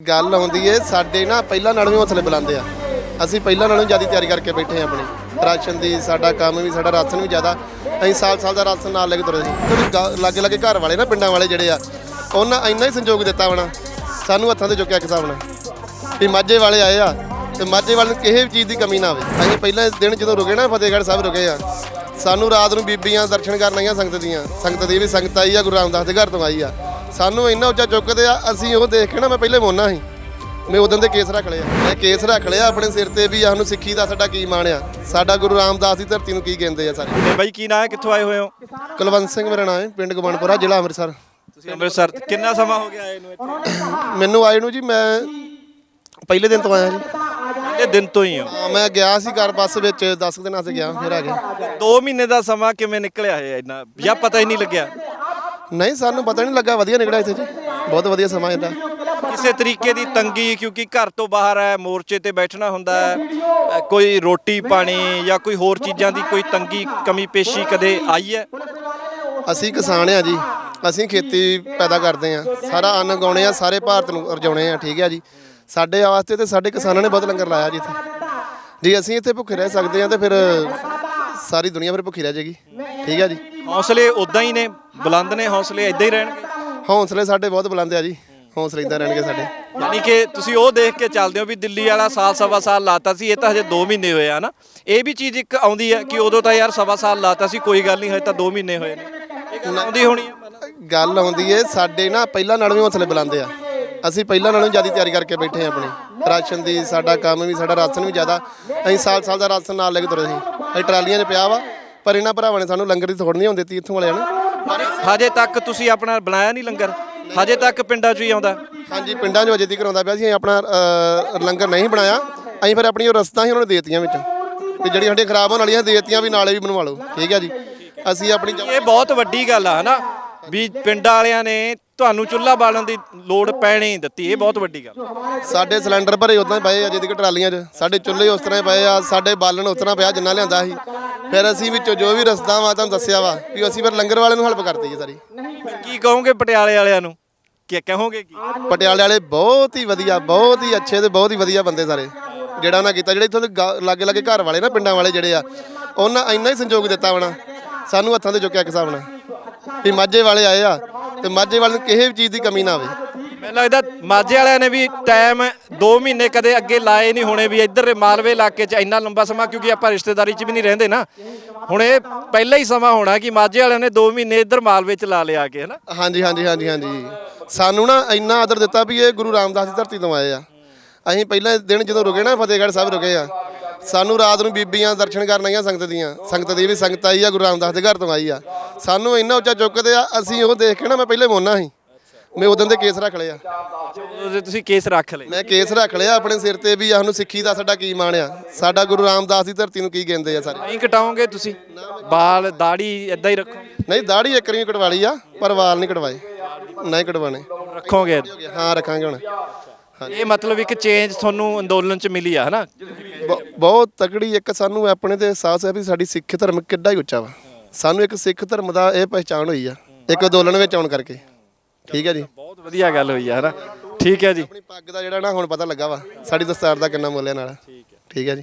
ਗੱਲ ਆਉਂਦੀ ਏ, ਸਾਡੇ ਨਾ ਪਹਿਲਾਂ ਨਾਲੋਂ ਵੀ ਹੌਸਲੇ ਬੁਲੰਦੇ ਆ। ਅਸੀਂ ਪਹਿਲਾਂ ਨਾਲੋਂ ਜ਼ਿਆਦਾ ਤਿਆਰੀ ਕਰਕੇ ਬੈਠੇ ਆ ਆਪਣੀ। ਰਾਸ਼ਨ ਦੀ, ਸਾਡਾ ਕੰਮ ਵੀ, ਸਾਡਾ ਰਾਸ਼ਨ ਵੀ ਜ਼ਿਆਦਾ। ਅਸੀਂ ਸਾਲ ਸਾਲ ਦਾ ਰਾਸ਼ਨ ਨਾਲ ਲੈ ਕੇ ਤੁਰੇ ਸੀ। ਕਿਉਂਕਿ ਲਾਗੇ ਲਾਗੇ ਘਰ ਵਾਲੇ ਨਾ, ਪਿੰਡਾਂ ਵਾਲੇ ਜਿਹੜੇ ਆ, ਉਹਨਾਂ ਇੰਨਾ ਹੀ ਸੰਯੋਗ ਦਿੱਤਾ ਵਣਾ ਸਾਨੂੰ ਹੱਥਾਂ ਤੇ ਚੁੱਕਿਆ ਇੱਕ ਹਿਸਾਬ ਨਾਲ। ਵੀ ਮਾਝੇ ਵਾਲੇ ਆਏ ਆ, ਤੇ ਮਾਝੇ ਵਾਲੇ ਨੂੰ ਕਿਸੇ ਵੀ ਚੀਜ਼ ਦੀ ਕਮੀ ਨਾ ਆਵੇ। ਅਸੀਂ ਪਹਿਲਾਂ ਦਿਨ ਜਦੋਂ ਰੁਕੇ ਨਾ, ਫਤਿਹਗੜ੍ਹ ਸਾਹਿਬ ਰੁਕੇ ਆ, ਸਾਨੂੰ ਰਾਤ ਨੂੰ ਬੀਬੀਆਂ ਦਰਸ਼ਨ ਕਰਨ ਆਈਆਂ, ਸੰਗਤ ਦੀਆਂ। ਸੰਗਤ ਦੀ ਵੀ ਸੰਗਤ ਆਈ ਆ, ਗੁਰੂ ਰਾਮਦਾਸ ਦੇ ਘਰ ਤੋਂ ਆਈ ਆ। ਸਾਨੂੰ ਇੰਨਾ ਉੱਚਾ ਚੁੱਕਦੇ ਆ ਅਸੀਂ ਉਹ ਦੇਖ ਕੇ ਨਾ ਮੈਂ ਪਹਿਲੇ ਮੋਨਾ ਸੀ। ਮੈਂ ਉਦੋਂ ਦੇ ਕੇਸ ਰੱਖ ਲਿਆ ਮੈਂ ਕੇਸ ਰੱਖ ਲਿਆ ਆਪਣੇ ਸਿਰ ਤੇ ਵੀ ਸਾਨੂੰ ਸਿੱਖੀ ਦਾ ਸਾਡਾ ਕੀ ਮਾਣ ਆ। ਸਾਡਾ ਗੁਰੂ ਰਾਮਦਾਸ ਦੀ ਧਰਤੀ ਨੂੰ ਕੀ ਕਹਿੰਦੇ ਆ ਸਾਰੇ। ਤੇ ਬਾਈ ਕੀ ਨਾਂ ਹੈ? ਕਿੱਥੋਂ ਆਏ ਹੋਏ ਹੋ? ਕੁਲਵੰਤ ਸਿੰਘ ਮੇਰਾ ਨਾਮ ਹੈ ਪਿੰਡ ਗਵਨਪੁਰਾ ਜ਼ਿਲ੍ਹਾ ਅੰਮ੍ਰਿਤਸਰ। ਤੁਸੀਂ ਅੰਮ੍ਰਿਤਸਰ ਕਿੰਨਾ ਸਮਾਂ ਹੋ ਗਿਆ ਆਏ ਨੂੰ ਇੱਥੇ? ਮੈਨੂੰ ਆਏ ਨੂੰ ਜੀ ਮੈਂ ਪਹਿਲੇ ਦਿਨ ਤੋਂ ਆਇਆ ਜੀ। ਇਹ ਦਿਨ ਤੋਂ ਹੀ ਹੋ। ਹਾਂ, ਮੈਂ ਗਿਆ ਸੀ ਘਰ ਬੱਸ ਵਿੱਚ 10 ਦਿਨਾਂ ਤੇ ਗਿਆ ਫਿਰ ਆ ਗਿਆ। 2 ਮਹੀਨੇ ਦਾ ਸਮਾਂ ਕਿਵੇਂ ਨਿਕਲਿਆ ਹੈ ਇੰਨਾ? ਜਾਂ ਪਤਾ ਹੀ ਨਹੀਂ ਲੱਗਿਆ? ਨਹੀਂ ਸਾਨੂੰ ਪਤਾ ਨਹੀਂ ਲੱਗਾ। ਵਧੀਆ ਨਿਕਲਿਆ ਇੱਥੇ ਜੀ। ਬਹੁਤ ਵਧੀਆ ਸਮਾਂ ਇਹਦਾ। ਕਿਸੇ ਤਰੀਕੇ ਦੀ ਤੰਗੀ ਕਿਉਂਕਿ ਘਰ ਤੋਂ ਬਾਹਰ ਹੈ ਮੋਰਚੇ ਤੇ ਬੈਠਣਾ ਹੁੰਦਾ ਹੈ। ਅ, ਕੋਈ ਰੋਟੀ ਪਾਣੀ ਜਾਂ ਕੋਈ ਹੋਰ ਚੀਜ਼ਾਂ ਦੀ ਕੋਈ ਤੰਗੀ ਕਮੀ ਪੇਸ਼ੀ ਕਦੇ ਆਈ ਹੈ? ਅਸੀਂ ਕਿਸਾਨ ਆ ਜੀ। ਅਸੀਂ ਖੇਤੀ ਪੈਦਾ ਕਰਦੇ ਆ ਸਾਰਾ ਅੰਨ ਉਗਾਉਣੇ ਆ ਸਾਰੇ ਭਾਰਤ ਨੂੰ ਰਜਾਉਣੇ ਆ ਠੀਕ ਆ ਜੀ। ਸਾਡੇ ਵਾਸਤੇ ਤੇ ਸਾਡੇ ਕਿਸਾਨਾਂ ਨੇ ਬਹੁਤ ਲੰਗਰ ਲਾਇਆ ਜੀ ਇੱਥੇ। ਜੀ ਅਸੀਂ ਇੱਥੇ ਭੁੱਖੇ ਰਹਿ ਸਕਦੇ ਆ ਤੇ ਫਿਰ ਸਾਰੀ ਦੁਨੀਆ ਫਿਰ ਭੁੱਖੀ ਰਹਿ ਜਾਏਗੀ। ਠੀਕ ਆ ਜੀ। ਹੌਸਲੇ ਉਦਾਂ ਹੀ ਨੇ ਬੁਲੰਦ ਨੇ ਹੌਸਲੇ ਇਦਾਂ ਹੀ ਰਹਿਣਗੇ? ਹੌਸਲੇ ਸਾਡੇ ਬਹੁਤ ਬੁਲੰਦ ਆ ਜੀ ਹੌਸਲੇ ਇਦਾਂ ਰਹਿਣਗੇ ਸਾਡੇ। ਯਾਨੀ ਕਿ ਤੁਸੀਂ ਉਹ ਦੇਖ ਕੇ ਚੱਲਦੇ ਹੋ ਵੀ ਦਿੱਲੀ ਵਾਲਾ ਸਾਲ ਸਵਾ ਸਾਲ ਲਾਤਾ ਸੀ ਇਹ ਤਾਂ ਹਜੇ 2 ਮਹੀਨੇ ਹੋਏ ਆ ਨਾ। ਇਹ ਵੀ ਚੀਜ਼ ਇੱਕ ਆਉਂਦੀ ਹੈ ਕਿ ਉਦੋਂ ਤਾਂ ਯਾਰ ਸਵਾ ਸਾਲ ਲਾਤਾ ਸੀ ਕੋਈ ਗੱਲ ਨਹੀਂ ਹਜੇ ਤਾਂ 2 ਮਹੀਨੇ ਹੋਏ ਨੇ। ਇਹ ਗੱਲ ਆਉਂਦੀ ਹੋਣੀ ਹੈ। ਗੱਲ ਆਉਂਦੀ ਏ ਸਾਡੇ ਨਾ ਪਹਿਲਾਂ ਨਾਲੋਂ ਵੀ ਹੌਸਲੇ ਬੁਲੰਦੇ ਆ। ਅਸੀਂ ਪਹਿਲਾਂ ਨਾਲੋਂ ਜ਼ਿਆਦਾ ਤਿਆਰੀ ਕਰਕੇ ਬੈਠੇ ਆ ਆਪਣੀ। ਰਾਸ਼ਨ ਦੀ ਸਾਡਾ ਕੰਮ ਵੀ ਸਾਡਾ ਰਾਸ਼ਨ ਵੀ ਜ਼ਿਆਦਾ ਅਸੀਂ ਸਾਲ ਸਾਲ ਦਾ ਰਾਸ਼ਨ ਨਾਲ ਲੈ ਕੇ ਤੁਰੇ ਸੀ। ਅਸੀਂ ਟਰਾਲੀਆਂ 'ਚ ਪਿਆ ਵਾ ਪਰ ਇਹਨਾਂ ਭਰਾਵਾਂ ਨੇ ਸਾਨੂੰ ਲੰਗਰ ਦੀ ਥੋੜ ਨਹੀਂ ਆਉਂਦੀ ਦਿੱਤੀ ਇੱਥੋਂ ਵਾਲਿਆਂ ਨੇ। ਹਜੇ ਤੱਕ ਤੁਸੀਂ ਆਪਣਾ ਬਣਾਇਆ ਨਹੀਂ ਲੰਗਰ? ਹਜੇ ਤੱਕ ਪਿੰਡਾਂ 'ਚ ਹੀ ਆਉਂਦਾ? ਹਾਂਜੀ ਪਿੰਡਾਂ 'ਚ ਅਜੇ ਤੱਕ ਆਉਂਦਾ ਪਿਆ ਸੀ। ਅਸੀਂ ਆਪਣਾ ਲੰਗਰ ਨਹੀਂ ਬਣਾਇਆ। ਅਸੀਂ ਫਿਰ ਆਪਣੀ ਉਹ ਰਸਤਾਂ ਹੀ ਉਹਨਾਂ ਨੂੰ ਦੇਤੀਆਂ ਵਿੱਚ। ਵੀ ਜਿਹੜੀਆਂ ਸਾਡੀਆਂ ਖਰਾਬ ਹੋਣ ਵਾਲੀਆਂ ਦੇਤੀਆਂ ਵੀ ਨਾਲੇ ਵੀ ਬਣਵਾ ਲਓ। ਠੀਕ ਹੈ ਜੀ? ਅਸੀਂ ਆਪਣੀ ਇਹ ਬਹੁਤ ਵੱਡੀ ਗੱਲ ਆ ਹਨਾ? ਵੀ ਪਿੰਡਾਂ ਵਾਲਿਆਂ ਨੇ ਤੁਹਾਨੂੰ ਚੁੱਲ੍ਹਾ ਬਾਲਣ ਦੀ ਲੋੜ ਪੈਣੀ ਦਿੱਤੀ ਇਹ ਬਹੁਤ ਵੱਡੀ ਗੱਲ। ਸਾਡੇ ਸਿਲੰਡਰ ਭਰੇ ਉਦਾਂ ਪਏ ਅਜੇ ਤੱਕ ਟਰਾਲੀਆਂ 'ਚ। ਸਾਡੇ ਚੁੱਲ੍ਹੇ ਉਸ ਤਰ੍ਹਾਂ ਪਏ ਆ ਸਾਡੇ ਬਾਲਣ ਉਸ ਤਰ੍ਹਾਂ ਪਿਆ ਜਿੰਨਾ ਲਿਆਂਦਾ ਸੀ। ਫਿਰ ਅਸੀਂ ਵਿੱਚੋਂ ਜੋ ਵੀ ਰਸਤਾ ਵਾ ਤੁਹਾਨੂੰ ਦੱਸਿਆ ਵਾ ਵੀ ਅਸੀਂ ਫਿਰ ਲੰਗਰ ਵਾਲੇ ਨੂੰ ਹੈਲਪ ਕਰਤੀ ਹੈ ਸਾਰੀ। ਕੀ ਕਹੋਗੇ ਪਟਿਆਲੇ ਵਾਲਿਆਂ ਨੂੰ? ਕੀ ਕਹੋਗੇ ਕੀ? ਪਟਿਆਲੇ ਵਾਲੇ ਬਹੁਤ ਹੀ ਵਧੀਆ ਬਹੁਤ ਹੀ ਅੱਛੇ ਤੇ ਬਹੁਤ ਹੀ ਵਧੀਆ ਬੰਦੇ ਸਾਰੇ। ਜਿਹੜਾ ਉਹਨਾਂ ਕੀਤਾ ਜਿਹੜੇ ਇੱਥੋਂ ਦੇ ਲਾਗੇ ਲਾਗੇ ਘਰ ਵਾਲੇ ਨਾ ਪਿੰਡਾਂ ਵਾਲੇ ਜਿਹੜੇ ਆ ਉਹਨਾਂ ਇੰਨਾ ਹੀ ਸੰਯੋਗ ਦਿੱਤਾ ਵਣਾ ਸਾਨੂੰ ਹੱਥਾਂ ਤੇ ਚੁੱਕਿਆ ਇੱਕ ਹਿਸਾਬ ਨਾਲ। ਵੀ ਮਾਝੇ ਵਾਲੇ ਆਏ ਆ ਤੇ ਮਾਝੇ ਵਾਲੇ ਨੂੰ ਕਿਸੇ ਵੀ ਚੀਜ਼ ਦੀ ਕਮੀ ਨਾ ਆਵੇ। ਮੈਨੂੰ ਲੱਗਦਾ ਮਾਝੇ ਵਾਲਿਆਂ ਨੇ ਵੀ ਟਾਈਮ 2 ਮਹੀਨੇ ਕਦੇ ਅੱਗੇ ਲਾਏ ਨਹੀਂ ਹੋਣੇ ਵੀ ਇੱਧਰ ਦੇ ਮਾਲਵੇ ਇਲਾਕੇ 'ਚ ਇੰਨਾ ਲੰਬਾ ਸਮਾਂ ਕਿਉਂਕਿ ਆਪਾਂ ਰਿਸ਼ਤੇਦਾਰੀ 'ਚ ਵੀ ਨਹੀਂ ਰਹਿੰਦੇ ਨਾ। ਹੁਣ ਇਹ ਪਹਿਲਾ ਹੀ ਸਮਾਂ ਹੋਣਾ ਕਿ ਮਾਝੇ ਵਾਲਿਆਂ ਨੇ 2 ਮਹੀਨੇ ਇੱਧਰ ਮਾਲਵੇ 'ਚ ਲਾ ਲਿਆ ਕੇ ਹਨਾ ਹਾਂਜੀ ਹਾਂਜੀ ਹਾਂਜੀ ਹਾਂਜੀ। ਸਾਨੂੰ ਨਾ ਇੰਨਾ ਆਦਰ ਦਿੱਤਾ ਵੀ ਇਹ ਗੁਰੂ ਰਾਮਦਾਸ ਦੀ ਧਰਤੀ ਤੋਂ ਆਏ ਆ। ਅਸੀਂ ਪਹਿਲਾਂ ਦਿਨ ਜਦੋਂ ਰੁਕੇ ਨਾ ਫਤਿਹਗੜ੍ਹ ਸਾਹਿਬ ਰੁਕੇ ਆ ਸਾਨੂੰ ਰਾਤ ਨੂੰ ਬੀਬੀਆਂ ਦਰਸ਼ਨ ਕਰਨ ਆਈਆਂ ਸੰਗਤ ਦੀਆਂ। ਸੰਗਤ ਦੀ ਵੀ ਸੰਗਤ ਆਈ ਆ ਗੁਰੂ ਰਾਮਦਾਸ ਦੇ ਘਰ ਤੋਂ ਆਈ ਆ। ਸਾਨੂੰ ਇੰਨਾ ਉੱਚਾ ਚੁੱਕਦੇ ਆ ਅਸੀਂ ਉਹ ਦੇਖ ਕੇ ਨਾ ਮੈਂ ਪਹਿਲੇ ਮੋਨਾ ਸੀ। ਮੈਂ ਉਦੋਂ ਦੇ ਕੇਸ ਰੱਖ ਲਿਆ ਉਦੋਂ ਤੁਸੀਂ ਕੇਸ ਰੱਖ ਲਏ। ਮੈਂ ਕੇਸ ਰੱਖ ਲਿਆ ਆਪਣੇ ਸਿਰ ਤੇ ਵੀ ਸਾਨੂੰ ਸਿੱਖੀ ਦਾ ਸਾਡਾ ਕੀ ਮਾਣ ਆ। ਸਾਡਾ ਗੁਰੂ ਰਾਮਦਾਸ ਦੀ ਧਰਤੀ ਨੂੰ ਕੀ ਕਹਿੰਦੇ ਆ ਸਾਰੇ। ਨਹੀਂ ਕਟਾਓਗੇ ਤੁਸੀਂ? ਬਾਲ ਦਾੜੀ ਇਦਾਂ ਹੀ ਰੱਖੋ। ਨਹੀਂ ਦਾੜੀ ਇੱਕ ਰੀ ਕਟਵਾ ਲਈ ਆ ਪਰ ਵਾਲ ਨਹੀਂ ਕਟਵਾਏ। ਨਹੀਂ ਕਟਵਾਣੇ ਰੱਖੋਗੇ? ਹਾਂ ਰੱਖਾਂਗੇ ਹੁਣ। ਇਹ ਮਤਲਬ ਇੱਕ ਚੇਂਜ ਤੁਹਾਨੂੰ ਅੰਦੋਲਨ 'ਚ ਮਿਲੀ ਆ ਹਨਾ? ਬਹੁਤ ਤਕੜੀ ਇੱਕ ਸਾਨੂੰ ਆਪਣੇ ਤੇ ਅਹਿਸਾਸ ਹੈ ਵੀ ਸਾਡੀ ਸਿੱਖ ਧਰਮ ਕਿੱਡਾ ਹੀ ਉੱਚਾ ਵਾ। ਸਾਨੂੰ ਇੱਕ ਸਿੱਖ ਧਰਮ ਦਾ ਇਹ ਪਹਿਚਾਣ ਹੋਈ ਆ ਇੱਕ ਅੰਦੋਲਨ ਵਿੱਚ ਆਉਣ ਕਰਕੇ। ਠੀਕ ਹੈ ਜੀ। ਬਹੁਤ ਵਧੀਆ ਗੱਲ ਹੋਈ ਆ ਹਨਾ? ਠੀਕ ਹੈ ਜੀ। ਆਪਣੀ ਪੱਗ ਦਾ ਜਿਹੜਾ ਨਾ ਹੁਣ ਪਤਾ ਲੱਗਾ ਵਾ ਸਾਡੀ ਦਸਤਾਰ ਦਾ ਕਿੰਨਾ ਮੁੱਲ ਹੈ ਨਾਲ। ਠੀਕ ਹੈ। ਜੀ।